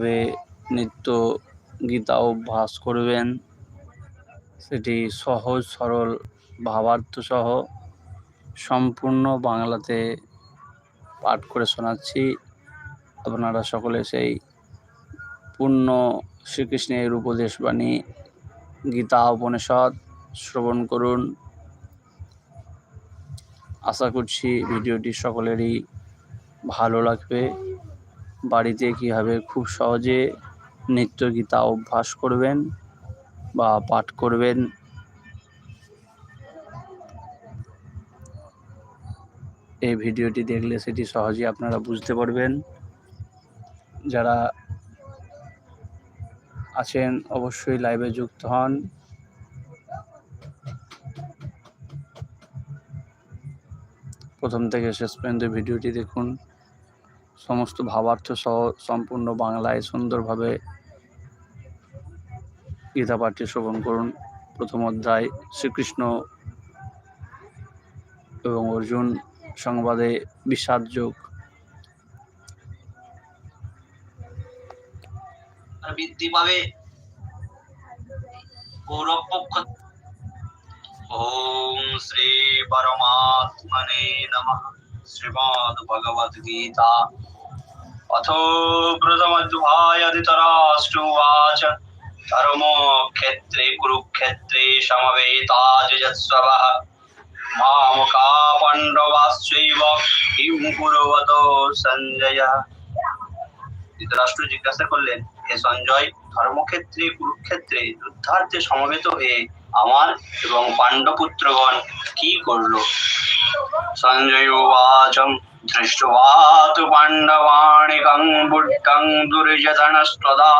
তবে নিত্য গীতা অভ্যাস করবেন। সেটি সহজ, সরল ভাবার্থ সহ সম্পূর্ণ বাংলাতে পাঠ করে শোনাচ্ছি। আপনারা সকলে সেই পূর্ণ শ্রীকৃষ্ণের উপদেশ বাণী গীতা উপনিষদ শ্রবণ করুন। আশা করছি ভিডিওটি সকলেরই ভালো লাগবে। বাড়িতে কীভাবে খুব সহজে নিত্য গীতা অভ্যাস করবেন বা পাঠ করবেন? এই ভিডিওটি দেখলে সেটি সহজেই আপনারা বুঝতে পারবেন। যারা আছেন অবশ্যই লাইভে যুক্ত হন। প্রথম থেকে শেষ পর্যন্ত ভিডিওটি দেখুন। সমস্ত ভাবার্থ সহ সম্পূর্ণ বাংলায় সুন্দরভাবে গীতা পাঠটি শ্রবণ করুন। প্রথম অধ্যায়, শ্রীকৃষ্ণ এবং অর্জুন সংবাদে বিষাদ যোগ। পক্ষ। ওম শ্রী পরমাত্মনে নমঃ। শ্রীমদ ভগবদ গীতা অথ প্রথমধ্যায়াদিতরাষ্ট্রুবাচ ধর্মক্ষেত্রে কুরুক্ষেত্রে সমবেতাযৎসবः মামকা পাণ্ডবাশ্চৈব কিং কুরবত ধৃতরাষ্ট্র জিজ্ঞাসা করলেন, হে সঞ্জয়, ধর্মক্ষেত্রে, কুরুক্ষেত্রে, যুদ্ধার্থে সমবেত হয়ে আমার এবং পাণ্ডপুত্রগণ কি করল? সঞ্জয় উবাচম দৃষ্ট্বা তু পাণ্ডবাণিকং বুদ্ধং দুর্যতনস্তদা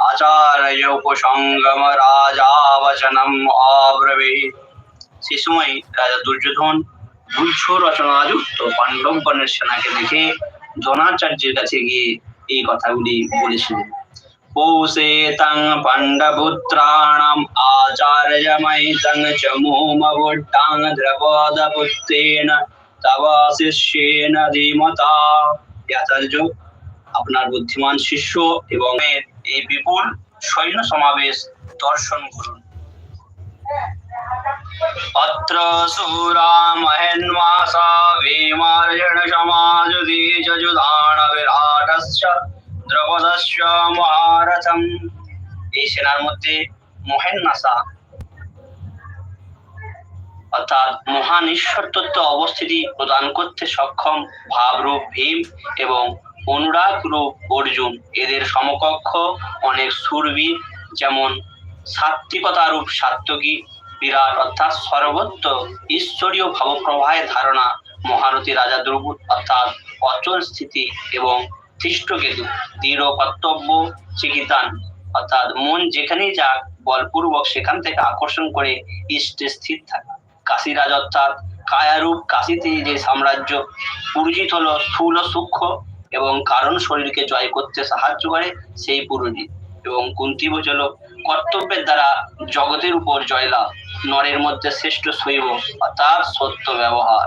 আচার্য উপসঙ্গম রাজা বচনম আব্রবীত সে সময় রাজা দুর্যোধন গুচ্ছ রচনাযুক্ত পাণ্ডবগণের সেনাকে দেখে দ্রোণাচার্যের কাছে গিয়ে এই কথাগুলি বলেছিলেন। পৌষেতং পাণ্ডপুত্রাণাম আচার্যময়িতং চ মুমবুড্ডাং দ্রপদপুত্রেণ তব শিষ্যেন ধীমতা হে আচার্য আপনার বুদ্ধিমান শিষ্য এবং এর এই বিপুল সৈন্য সমাবেশ দর্শন করুন अत्र सूरा महेन्मासा भीमार्जन समाजुति যুধান বিরাটস্য এই সেনার মধ্যে মহেন্নাসা। অর্থাৎ মহান ঈশ্বর তত্ত্ব অবস্থিতি প্রদান করতে সক্ষম ভাবরূপ ভীম এবং অনুরাগ রূপ অর্জুন। এদের সমকক্ষ অনেক সুরবীর যেমন সাত্বিকতা রূপ সাত্তকী বিরাট, অর্থাৎ সর্বত্র ঈশ্বরীয় ভাবপ্রবাহের ধারণা মহারথী রাজা দ্রবুদ অর্থাৎ অচল স্থিতি এবং ধৃষ্টকেতু দৃঢ় কর্তব্য, চিকিতান। অর্থাৎ মন যেখানেই যাক, বলপূর্বক সেখান থেকে আকর্ষণ করে ইষ্টে স্থির থাকা। কাশীরাজ অর্থাৎ কায়ারূপ কাশীতে যে সাম্রাজ্য পুরজিত হলো স্থূল সূক্ষ্ম এবং কারণ শরীরকে জয় করতে সাহায্য করে, সেই পুরজিৎ এবং কুন্তিভোজ হলো কর্তব্যের দ্বারা জগতের উপর জয়লাভ, নরের মধ্যে শ্রেষ্ঠ শৈব, অর্থাৎ সত্য ব্যবহার।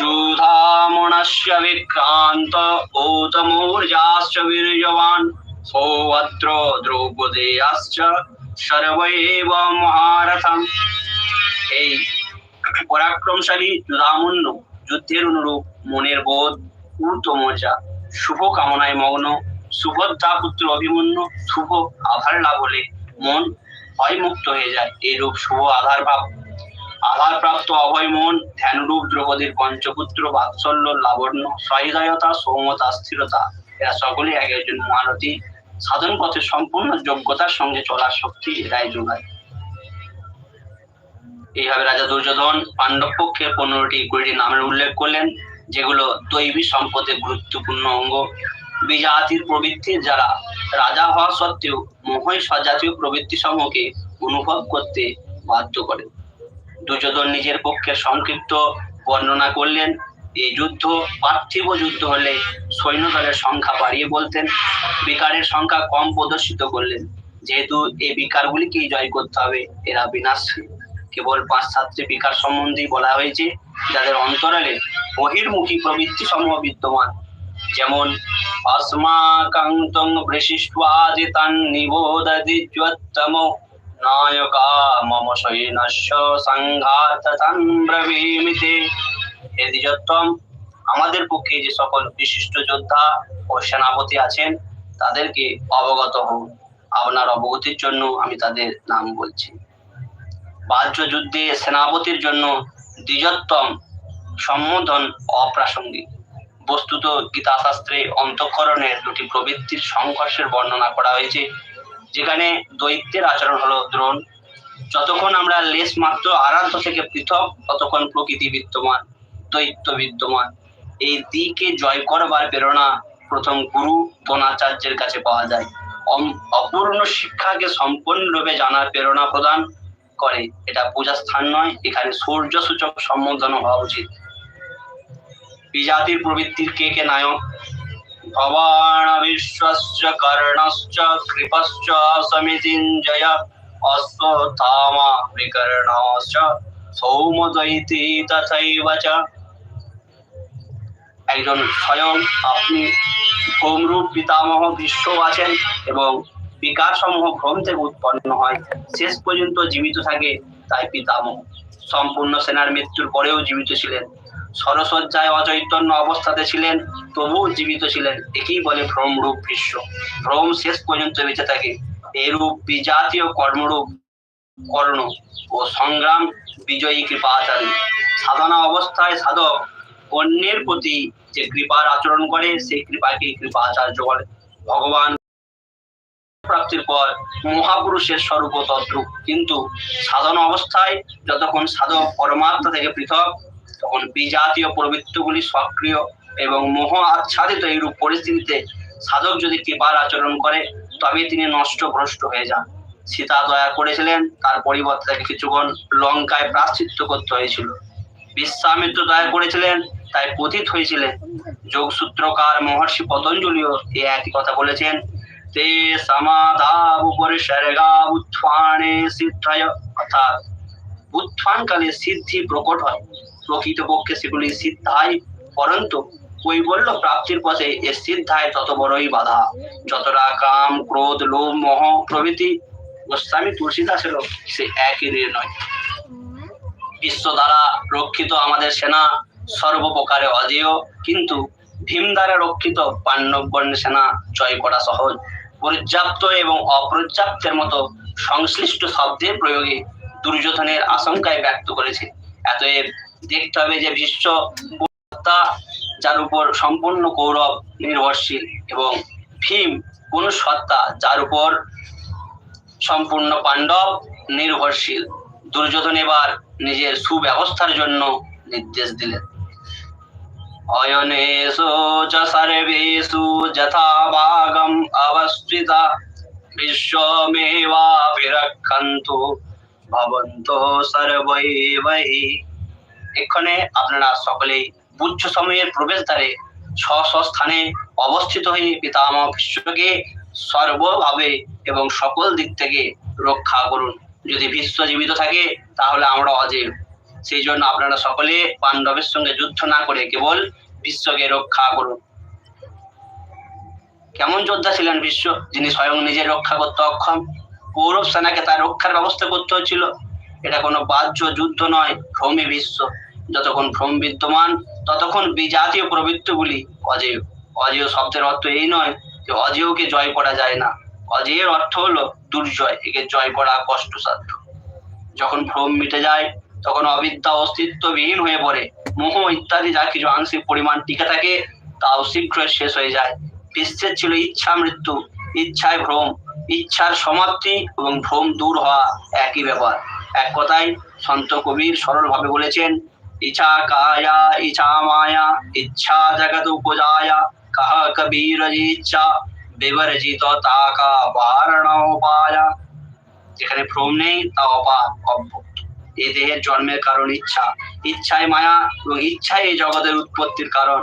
যুধামণস্য বিক্রান্ত ঔতমূর্যাশ্চ বীর্যবান সৌভদ্র দ্রৌপদেয়াশ্চ সর্বৈব মহারথম এই পরাক্রমশালী রামণ্য যুদ্ধের অনুরূপ মনের বোধ ঊর্ধ্বমর্যা শুভ কামনায় মগ্ন, সুভদ্রা পুত্র অভিমন্যু, শুভ আধার লাভ হলে মন ভয় মুক্ত হয়ে যায়, এইরূপ শুভ আধার ভাব। আধার প্রাপ্ত অভয় মন, ধ্যানরূপ দ্রৌপদীর পঞ্চপুত্র, বাৎসল্য, লাবণ্য সহৃদয়তা সৌমতা স্থিরতা, এরা সকলে এক একজন মহারথী সাধন পথে সম্পূর্ণ যোগ্যতার সঙ্গে চলার শক্তি এরাই যোগায়। এইভাবে রাজা দুর্যোধন পাণ্ডব পক্ষের পনেরোটি কুড়িটি নামের উল্লেখ করলেন, যেগুলো দৈবী সম্পদের গুরুত্বপূর্ণ অঙ্গ। বিজাতির প্রবৃত্তি যারা রাজা হওয়া সত্ত্বেও মহয় স্বজাতীয় প্রবৃত্তি সমূহকে অনুভব করতে বাধ্য করে। দুর্যোধন নিজের পক্ষে সংক্ষিপ্ত বর্ণনা করলেন। এই যুদ্ধ পার্থিব যুদ্ধ হলে সৈন্যদলের সংখ্যা বাড়িয়ে বলতেন, বিকারের সংখ্যা কম প্রদর্শিত করলেন। যেহেতু এই বিকারগুলিকেই জয় করতে হবে, এরা বিনাশ। কেবল পাঁচ ছাত্রী বিকার সম্বন্ধে বলা হয়েছে, যাদের অন্তরালে বহির্মুখী প্রবৃত্তি সমূহ বিদ্যমান। যেমন অস্মাকান্তং বৃশিষ্টাদিতান নিবোধ नायका मम সৈন্যস্য সংঘাততাং ব্রবীমিতে হে দ্বিজোত্তম আমাদের পক্ষে যে সকল বিশিষ্ট যোদ্ধা ও সেনাপতি আছেন তাদেরকে অবগত হন আপনার অবগতির জন্য আমি তাদের নাম বলছি বাহ্য যুদ্ধে সেনাপতির জন্য দ্বিজোত্তম সম্বোধন অপ্রাসঙ্গিক বস্তুত গীতাশাস্ত্রে অন্তঃকরণের দুটি প্রবৃত্তির সংঘর্ষের বর্ণনা করা হয়েছে যেখানে দৈত্যের আচরণ হলো দ্রোণ। যতক্ষণ আমরা লেশ মাত্র আরাধ্য থেকে পৃথক, ততক্ষণ প্রকৃতি বিদ্যমান, দৈত্য বিদ্যমান। এই দিকে জয় করবার প্রেরণা প্রথম গুরু দ্রোণাচার্যের কাছে পাওয়া যায়। অপূর্ণ শিক্ষাকে সম্পূর্ণরূপে জানার প্রেরণা প্রদান করে। এটা পূজা স্থান নয়, এখানে সূর্য সূচক সম্বোধন হওয়া উচিত। বিজাতির প্রবৃত্তির কে কে নায়ক? সমিতিঞ্জয় অশ্বত্থামা বিকর্ণশ্চ সৌমদৈতি তথৈব চ একজন স্বয়ং আপনি ভ্রমরূপ পিতামহ বিশ্ব আছেন এবং বিকার সমূহ ভ্রম থেকে উৎপন্ন হয়। শেষ পর্যন্ত জীবিত থাকে তাই পিতামহ। সম্পূর্ণ সেনার মৃত্যুর পরেও জীবিত ছিলেন। সরসজ্জায় অচৈতন্য অবস্থাতে ছিলেন, তবুও জীবিত ছিলেন। একেই বলে ভ্রমরূপ বিশ্ব ভ্রম শেষ পর্যন্ত বেঁচে থাকে। এরূপ বিজাতীয় কর্মরূপ কর্ণ ও সংগ্রাম বিজয়ী কৃপাচারী। সাধনা অবস্থায় সাধক অন্যের প্রতি যে কৃপার আচরণ করে, সেই কৃপাকে কৃপাচার্য বলে। ভগবান প্রাপ্তির পর মহাপুরুষের স্বরূপ তদ্রুপ। কিন্তু সাধন অবস্থায় যতক্ষণ সাধক পরমাত্মা থেকে পৃথক তখন বিজাতীয় প্রবৃত্তিগুলি সক্রিয় এবং মোহ আচ্ছাদিত এইরূপ পরিস্থিতিতে সাধক যদি কৃপার আচরণ করে, তবে তিনি নষ্ট ভ্রষ্ট হয়ে যান। সীতা দয়া করেছিলেন, তার পরিবর্তে কিছুক্ষণ লঙ্কায় প্রাশ্চিত্য করতে হয়েছিল। বিশ্বামিত্র দয়া করেছিলেন, তাই পতিত হয়েছিলেন। যোগসূত্রকার মহর্ষি পতঞ্জলিও এই একই কথা বলেছেন, তে সমাধাব উপরে স্বর্গা উত্থানে সিদ্ধায়। অর্থাৎ উত্থানকালে সিদ্ধি প্রকট হয়। প্রকৃতপক্ষে সেগুলি সিদ্ধায় পরন্তু কৈবল্য প্রাপ্তির পথে এ সিদ্ধায় তত বড়ই বাধা। যতটা কাম, ক্রোধ, লোভ, মোহ প্রভৃতি গোস্বামী তুলসীদাসেরও সে একই নির্ণয় বিশ্ব দ্বারা রক্ষিত আমাদের সেনা সর্বপ্রকারে অজেয়, কিন্তু ভীম দ্বারা রক্ষিত পাণ্ডব বর্ণের সেনা জয় করা সহজ। পর্যাপ্ত এবং অপর্যাপ্তের মতো সংশ্লিষ্ট শব্দের প্রয়োগে দুর্যোধনের আশঙ্কায় ব্যক্ত করেছে। এতএব দেখতে হবে যে বিশ্ব যার উপর সম্পূর্ণ কৌরব নির্ভরশীল এবং ভীম কোন সত্তা যার উপর সম্পূর্ণ পাণ্ডব নির্ভরশীল। দুর্যোধন এবার নিজের সুব্যবস্থার জন্য নির্দেশ দিলেন। অয়নেষু চ সর্বেষু যথা ভাগম অবস্থিতা, বিশ্বমেবাভিরক্ষন্তু, ভবন্ত সর্বৈবহি এক্ষণে আপনারা সকলেই বুদ্ধ সময়ের প্রবেশদ্বারে স্ব স্থানে অবস্থিত হয়ে পিতামহ বিশ্বকে সর্বভাবে এবং সকল দিক থেকে রক্ষা করুন। যদি বিশ্ব জীবিত থাকে, তাহলে আমরা অজেব সেই জন্য আপনারা সকলে পাণ্ডবের সঙ্গে যুদ্ধ না করে কেবল বিশ্বকে রক্ষা করুন। কেমন যোদ্ধা ছিলেন বিশ্ব যিনি স্বয়ং নিজের রক্ষা করতে অক্ষম? কৌরব সেনাকে তার রক্ষার ব্যবস্থা করতে হচ্ছিল এটা কোনো বাহ্য যুদ্ধ নয় ভ্রমী বিশ্ব। যতক্ষণ ভ্রম বিদ্যমান, ততক্ষণ বিজাতীয় প্রবৃত্তিগুলি অজেয়। অজেয় শব্দের অর্থ এই নয় যে অজেয়কে জয় করা যায় না। অজেয়ের অর্থ হলো দুর্জয়, একে জয় করা কষ্টসাধ্য। যখন ভ্রম মিটে যায়, তখন অবিদ্যা অস্তিত্ববিহীন হয়ে পড়ে। মোহ ইত্যাদি যা কিছু আংশিক পরিমাণ টিকে থাকে, তাও শীঘ্রই শেষ হয়ে যায়। বিশ্বের ছিল ইচ্ছা মৃত্যু, ইচ্ছায় ভ্রম, ইচ্ছার সমাপ্তি এবং ভ্রম দূর হওয়া একই ব্যাপার। এক কথায় সন্ত কবির সরল ভাবে বলেছেন, ইচ্ছা কায়া, ইচ্ছা মায়া, ইচ্ছা জগৎ উপজায়া, কহ কবীর ইচ্ছা, বিবর্জিত তাকা বারণ উপায়া যেখানে ভ্রম নেই তা অপা অব্যক্ত। এই দেহের জন্মের কারণ ইচ্ছা। ইচ্ছায় মায়া এবং ইচ্ছাই এই জগতের উৎপত্তির কারণ।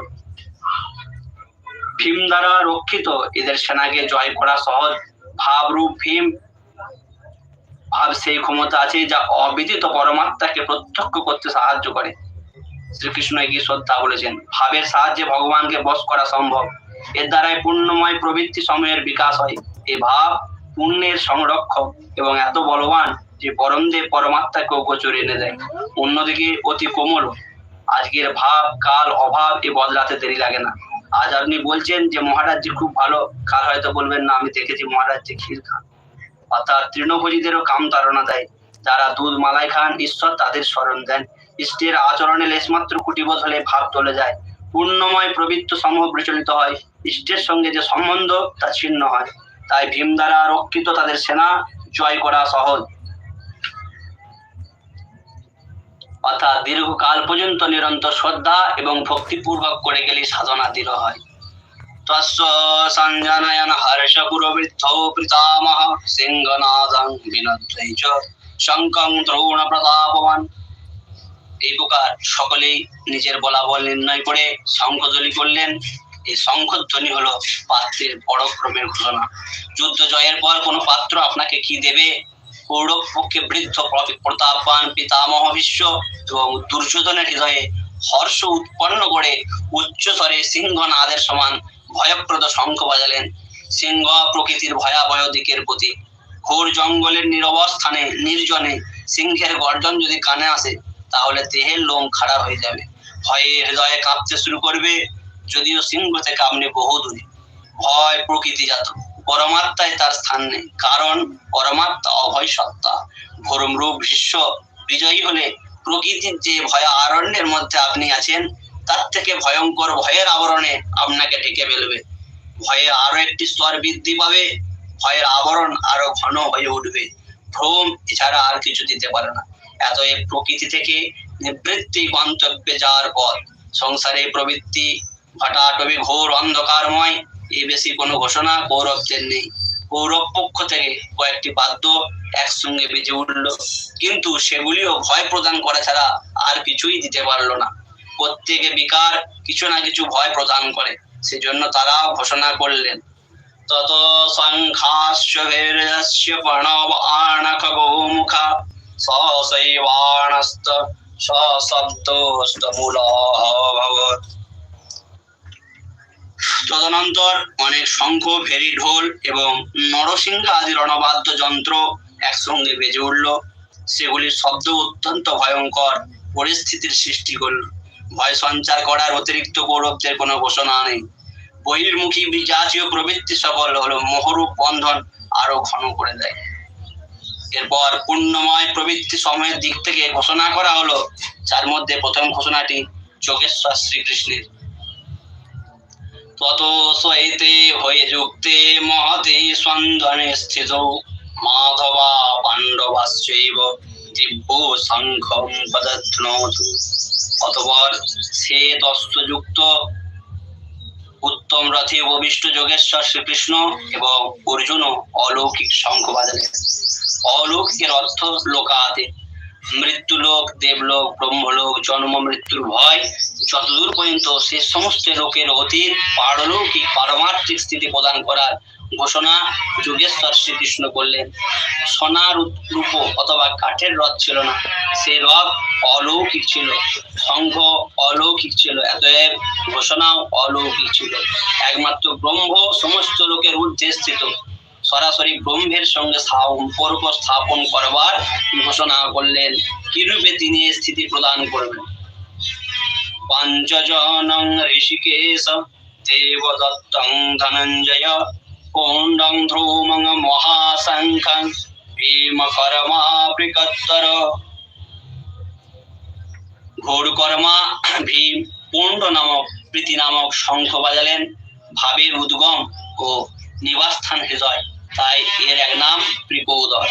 ভীম দ্বারা রক্ষিত এদের সেনাকে জয় করা সহজ। ভাবরূপ ভীম সেই ক্ষমতা আছে যা অবিদিত পরমাত্মাকে প্রত্যক্ষ করতে সাহায্য করে। শ্রীকৃষ্ণ কি শ্রদ্ধা বলেছেন, ভাবের সাহায্যে ভগবানকে বশ করা সম্ভব। এর দ্বারাই পুণ্যময় প্রবৃত্তি সময়ের বিকাশ হয়। এ ভাব পুণ্যের সংরক্ষক এবং এত বলবান যে পরমদেব পরমাত্মাকেও গোচর এনে দেয়। অন্যদিকে অতি কোমল, আজকের ভাব, কাল, অভাব এ বদলাতে দেরি লাগে না। আজ আপনি বলছেন যে মহারাজজি খুব ভালো, কাল হয়তো বলবেন, না, আমি দেখেছি মহারাজজি ক্ষীর খান। অর্থাৎ তৃণভোজীদেরও কাম তাড়না দেয়। যারা দুধ, মালাই খান, ঈশ্বর তাদের স্মরণ দেন। ইষ্টের আচরণে লেশমাত্র কুটিবোধ হলে ভাব চলে যায়। পূর্ণময় প্রবৃত্ত সমূহ প্রচলিত হয়। ইষ্টের সঙ্গে যে সম্বন্ধ, তা ছিন্ন হয়। তাই ভীম দ্বারা রক্ষিত তাদের সেনা জয় করা সহজ। অর্থাৎ দীর্ঘকাল পর্যন্ত নিরন্তর শ্রদ্ধা এবং ভক্তিপূর্বক করে গেলে সাধনা দৃঢ় হয়। তস্য সঞ্জনয়ন হর্ষ পুরবৃদ্ধ পিতামহ সিংহনাদং বিনদ্বৈ শঙ্কং দ্রোণ প্রতাপবান এই প্রকার সকলেই নিজের বলাবল নির্ণয় করে শঙ্খধ্বনি করলেন। এই শঙ্খধ্বনি হলো পাত্রের পরক্রমের ঘোষণা যুদ্ধ জয়ের পর কোনো পাত্র আপনাকে কি দেবে? কৌরব পক্ষে বৃদ্ধ প্র- প্রতাপবান পিতামহ বিশ্ব এবং দুর্যোধনের হৃদয়ে হর্ষ উৎপন্ন করে উচ্চস্বরে সিংহনাদের সমান ভয়প্রদ শঙ্খ বাজালেন। সিংহ প্রকৃতির ভয়াবহ দিকের প্রতি। ঘোর জঙ্গলের নিরবস্থানে নির্জনে সিংহের গর্জন যদি কানে আসে, তাহলে দেহের লোম খাড়া হয়ে যাবে। ভয়ে হৃদয়ে কাঁপতে শুরু করবে, যদিও সিংহ থেকে আপনি বহু দূরে ভয় প্রকৃতিজাত। পরমাত্মায় তার স্থান নেই, কারণ পরমাত্মা অভয় সত্তা। ভরম রূপ ভীষ্ম বিজয়ী হলে প্রকৃতির যে ভয় আরণ্যের মধ্যে আপনি আছেন তার থেকে ভয়ঙ্কর ভয়ের আবরণে আপনাকে ঢেকে ফেলবে। ভয়ে আরও একটি স্তর বৃদ্ধি পাবে, ভয়ের আবরণ আরও ঘন হয়ে উঠবে। ভ্রম এছাড়া আর কিছু দিতে পারে না। এত এই প্রকৃতি থেকে নিবৃত্তি গন্তব্যে যাওয়ার পর সংসারে প্রবৃত্তি ঘটাটবি ঘোর অন্ধকারময়। এ বেশি কোনো ঘোষণা কৌরবদের নেই। কৌরব পক্ষ থেকে কয়েকটি বাদ্য একসঙ্গে বেজে উঠল। কিন্তু সেগুলিও ভয় প্রদান করা ছাড়া আর কিছুই দিতে পারল না। প্রত্যেকে বিকার কিছু না কিছু ভয় প্রদান করে। সেজন্য তারাও ঘোষণা করলেন। তত তদনন্তর অনেক শঙ্খ, ভেরি ঢোল এবং নরসিংহ আদি রণবাদ্য যন্ত্র একসঙ্গে বেজে উঠল। সেগুলির শব্দ অত্যন্ত ভয়ঙ্কর পরিস্থিতির সৃষ্টি করল। ভয় সঞ্চার করার অতিরিক্ত গৌরবদের কোনো ঘোষণা নেই। বহির্মুখী বিজাতীয় প্রবৃত্তি সকল হলো, মোহরূপ বন্ধন আরও ঘন করে দেয়। এরপর পুণ্যময় প্রবৃত্তি সময়ের দিক থেকে ঘোষণা করা হলো, যার মধ্যে প্রথম ঘোষণাটি যোগেশ্বর শ্রীকৃষ্ণের। তত সহিতে হয়ে যুক্তে মহতে স্পন্দনে স্থিত মাধবা পাণ্ডবাশ্চৈব। দিব্য পদধ্নতু। অতপর সে দস্তযুক্ত উত্তম রথে উপবিষ্ট যোগেশ্বর শ্রীকৃষ্ণ এবং অর্জুনও অলৌকিক শঙ্খ বাজালেন। অলৌকিকের অর্থ লোকাতে। মৃত্যুলোক, দেবলোক, ব্রহ্মলোক, জন্ম, মৃত্যুর ভয়, যতদূর পর্যন্ত সে সমস্ত লোকের অতীত পারলৌকিক, পারমার্থিক স্থিতি প্রদান করার ঘোষণা যোগেশ্বর শ্রীকৃষ্ণ করলেন। সোনার রূপ অথবা কাঠের রথ ছিল না। সে রথ অলৌকিক ছিল। শঙ্খ অলৌকিক ছিল। এতএব ঘোষণাও অলৌকিক ছিল। একমাত্র ব্রহ্ম সমস্ত লোকের ঊর্ধ্বে স্থিত। সরাসরি ব্রহ্মের সঙ্গে সম্পর্ক স্থাপন করবার ঘোষণা করলেন। কিরূপে তিনি স্থিতি প্রদান করবেন? পঞ্চজনং ঋষিকেশ দেবদত্তং ধনঞ্জয় ভীম পুণ্ড নামক প্রীতি নামক শঙ্খ বাজালেন ভাবের উদ্গম ও নিবাসস্থান হৃদয় তাই এর এক নাম ত্রিপৌদর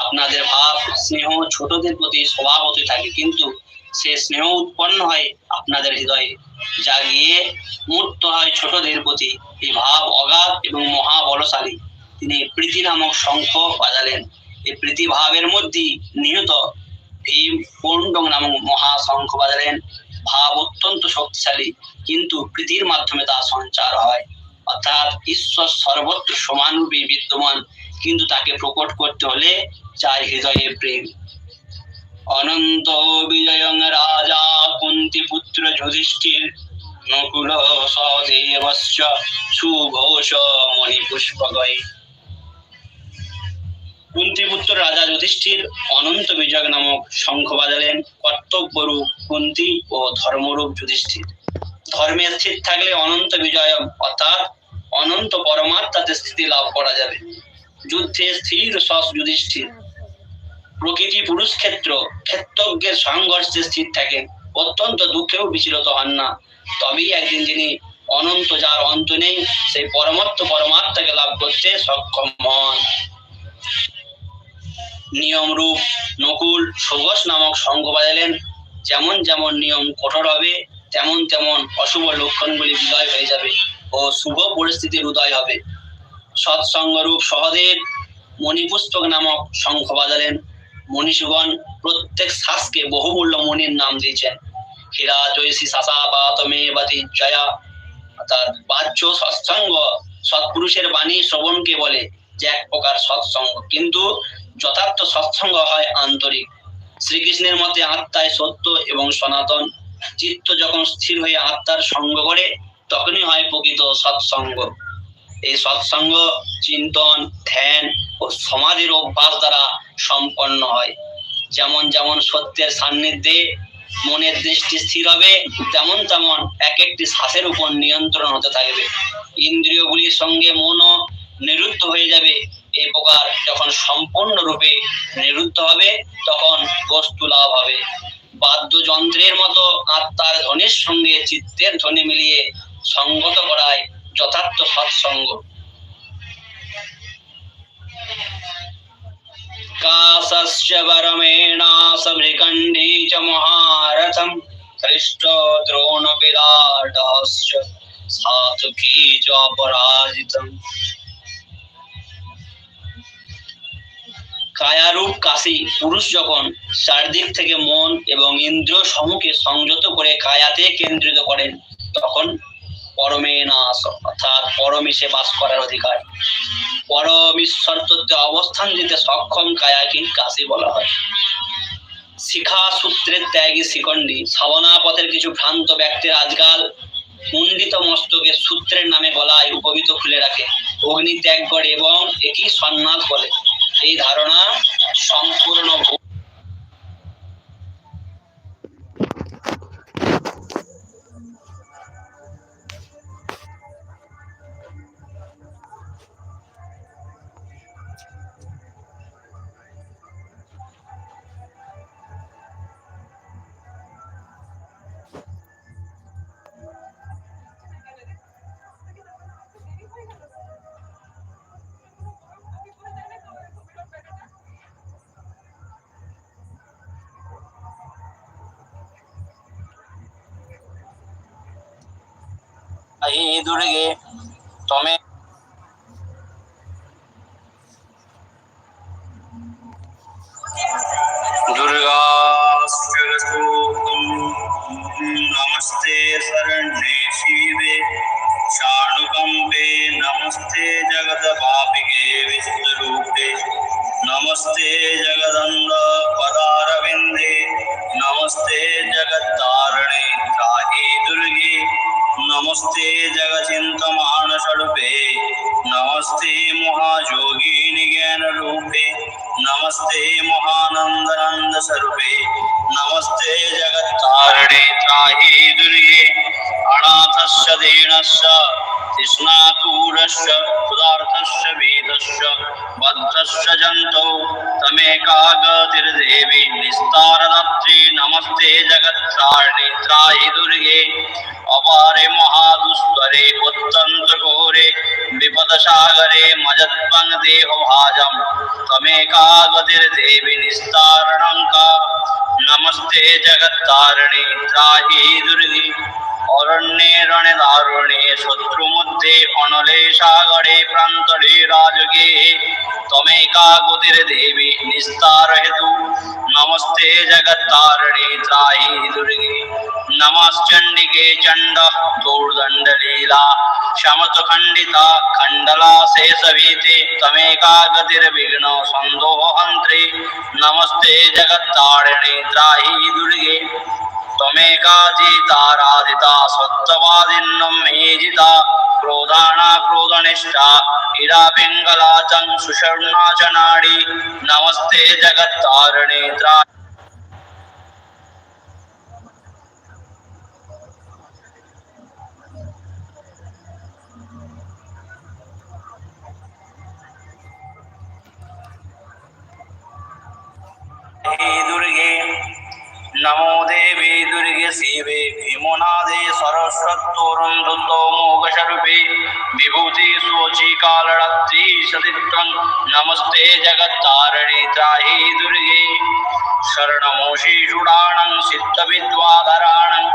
আপনাদের ভাব স্নেহ ছোটদের প্রতি স্বভাবতই থাকে কিন্তু সে স্নেহ উৎপন্ন হয় আপনাদের হৃদয়ে যা গিয়ে মূর্ত ছোটদের প্রতি এই ভাব অগাধ এবং মহাবলশালী। তিনি প্রীতি নামক শঙ্খ বাজালেন। এই প্রীতি ভাবের মধ্যেই নিহত নামক বাজালেন। ভাব অত্যন্ত শক্তিশালী, কিন্তু প্রীতির মাধ্যমে তা সঞ্চার হয়। অর্থাৎ ঈশ্বর সর্বত্র সমানরূপে বিদ্যমান, কিন্তু তাকে প্রকট করতে হলে চাই হৃদয়ে প্রেম। অনন্ত বিজয়ং রাজা কুন্তি পুত্র যুধিষ্ঠির নকুল সদেবশ্চ সুঘোষ মণিপুষ্পকৈ কুন্তিপুত্র রাজা যুধিষ্ঠির অনন্ত বিজয় নামক শঙ্খ বাজালেন কর্তব্যরূপ কুন্তি ও ধর্মরূপ যুধিষ্ঠির। ধর্মে স্থির থাকলে অনন্ত বিজয় অর্থাৎ অনন্ত পরমাত্মাতে স্থিতি লাভ করা যাবে। যুদ্ধে স্থির সস যুধিষ্ঠির। প্রকৃতি পুরুষ ক্ষেত্র ক্ষেত্রজ্ঞের সংঘর্ষে স্থির থাকেন। অত্যন্ত দুঃখেও বিচলিত হন না। তবেই একদিন যিনি অনন্ত যার অন্ত নেই, সেই পরমাত্ম পরমাত্মাকে লাভ করতে সক্ষম হন। নিয়ম রূপ নকুল সুঘোষ নামক সঙ্গ বাজালেন। যেমন যেমন নিয়ম কঠোর হবে, তেমন তেমন অশুভ লক্ষণগুলি বিদায় হয়ে যাবে ও শুভ পরিস্থিতির উদয় হবে। সৎসঙ্গ রূপ সহদেব মণিপুস্তক নামক শঙ্খ বাজালেন। মনীষীগণ প্রত্যেক শ্বাসকে বহুমূল্য মণির নাম দিয়েছেন। হীরা জয়সী শাসা বা তমে বাতি জয়া। অর্থাৎ বাহ্য সৎসঙ্গ, সৎপুরুষের বাণী শ্রবণকে বলে যে এক প্রকার সৎসঙ্গ। কিন্তু যথার্থ সৎসঙ্গ হয় আন্তরিক। শ্রীকৃষ্ণের মতে আত্মায় সত্য এবং সনাতন। চিত্ত যখন স্থির হয়ে আত্মার সঙ্গ করে, তখনই হয় প্রকৃত সৎসঙ্গ। এই সৎসঙ্গ চিন্তন, ধ্যান ও সমাধির অভ্যাস দ্বারা সম্পন্ন হয়। যেমন যেমন সত্যের সান্নিধ্যে মনের দৃষ্টি স্থির হবে, তেমন তেমন এক একটি শ্বাসের উপর নিয়ন্ত্রণ হতে থাকবে। ইন্দ্রিয়গুলির সঙ্গে মনও নিরুদ্ধ হয়ে যাবে। এই প্রকার যখন সম্পূর্ণরূপে নিরুদ্ধ হবে, তখন বস্তু লাভ হবে। বাদ্যযন্ত্রের মতো আত্মার ধ্বনির সঙ্গে চিত্তের ধ্বনি মিলিয়ে সঙ্গত করায় যথার্থ সৎসঙ্গ। कासस्य वरमेणासमृकण्डी च महारथम् हृष्ट द्रोणविराटश्च सातुकी च अपराजितम् কায়ারূপ কাশি পুরুষ যখন চারদিক থেকে মন এবং ইন্দ্রিয় সমূহকে সংযত করে কায়াতে কেন্দ্রিত করেন তখন পরমে নাশ, অর্থাৎ পরমিশে বাস করার অধিকার। পরমেশ্বর তত্ত্বে অবস্থান দিতে সক্ষম কায়াকে কাশি বলা হয়। শিখা সূত্রের ত্যাগী শিখণ্ডী সাবনা পথের কিছু ভ্রান্ত ব্যক্তির আজকাল মুন্ডিত মস্তকে সূত্রের নামে গলায় উপবিত খুলে রাখে। অগ্নি ত্যাগ করে এবং একই সন্ন্যাস বলে। এই ধারণা সম্পূর্ণ ভুল। এই ಜ್ಞಾನರೂಪೆ ನಮಸ್ತೆ ಮಹಾನಂದನಂದ ಸರ್ವೇ ನಮಸ್ತೆ ಜಗತ್ತಾರಣೆ ತಾಹಿ ದುರ್ಗೆ ಅನಾಥಶ ದೇಣಶ स्नातूरश्च उदार्थश्च वेदश्च, बद्धश्च जन्तौ नमस्ते जगत्त्राणित्रायि दुर्गे, अपारे महादुस्वरे घोरे विपद सागरे देहभाजं, तमेकागतिर्देवी निस्तारणं का नमस्ते जगत्तारिणी दुर्गे। অরণ্যে রণে দারুণে শত্রু মধ্যে অনলে সাগরে প্রান্তরে রাজগে তমেকা গতির দেবী নিস্তার হেতু নমস্তে জগত্তারিণী ত্রাহি দুর্গে নমশ্চণ্ডিকে চণ্ড দৌর্দণ্ড লীলা শমত খণ্ডিতা খণ্ডলা শেষ ভীতে তমেকা গতির বিঘ্ন সন্দোহ হন্ত্রে নমস্তে त्वमेकाजीताराधिता स्वत्ववादिन्नं मेजिता क्रोधाणा क्रोधनिष्ठा इरापिङ्गलाचं सुषर्णा च नाडी नमस्ते जगत्तारणेत्रा नमो देवी दुर्गे शिवे भीमनादे सरस्वत्तोरुन्धुतो मोघशरूपे विभूति स्वची कालरात्रि सतित्वं नमस्ते जगत्तारिणे त्राहि दुर्गे। शरणमोषि चूडाणं सिद्धविद्वाधराणं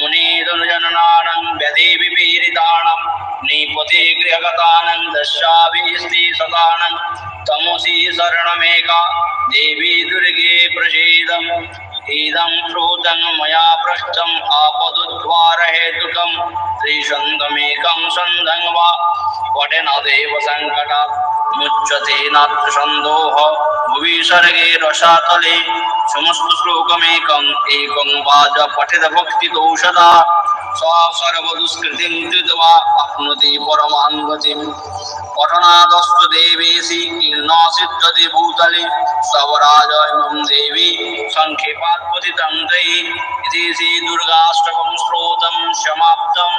मुनीदनुजननानं व्यधिविपीडितानं निपते गृहगतानं दशाभिस्ति सतानं तमसि शरणमेका, देवी दुर्गे प्रसीदम्। इदं श्रोतं मया पृष्टम् आपदुद्वारहेतुकं त्रिशन्दमेकं सन्दं वा पठनदेव सङ्कटात् मुच्यते नात्र सन्दोह भुवि सर्गे रसातले समस्त श्लोकमेकम् एकं वाच पठित సర్వదుష్కృతిం కృత్వా అప్నుతి పరమాంగతిం పఠనాదస్తు దేవేసి కీర్ణాసిద్ధతి భూతలి సవరాజయమం దేవి సంక్షేపాత్పతి తం దయి ఇది శ్రీ దుర్గాష్టకం శ్రోతం సమాప్తం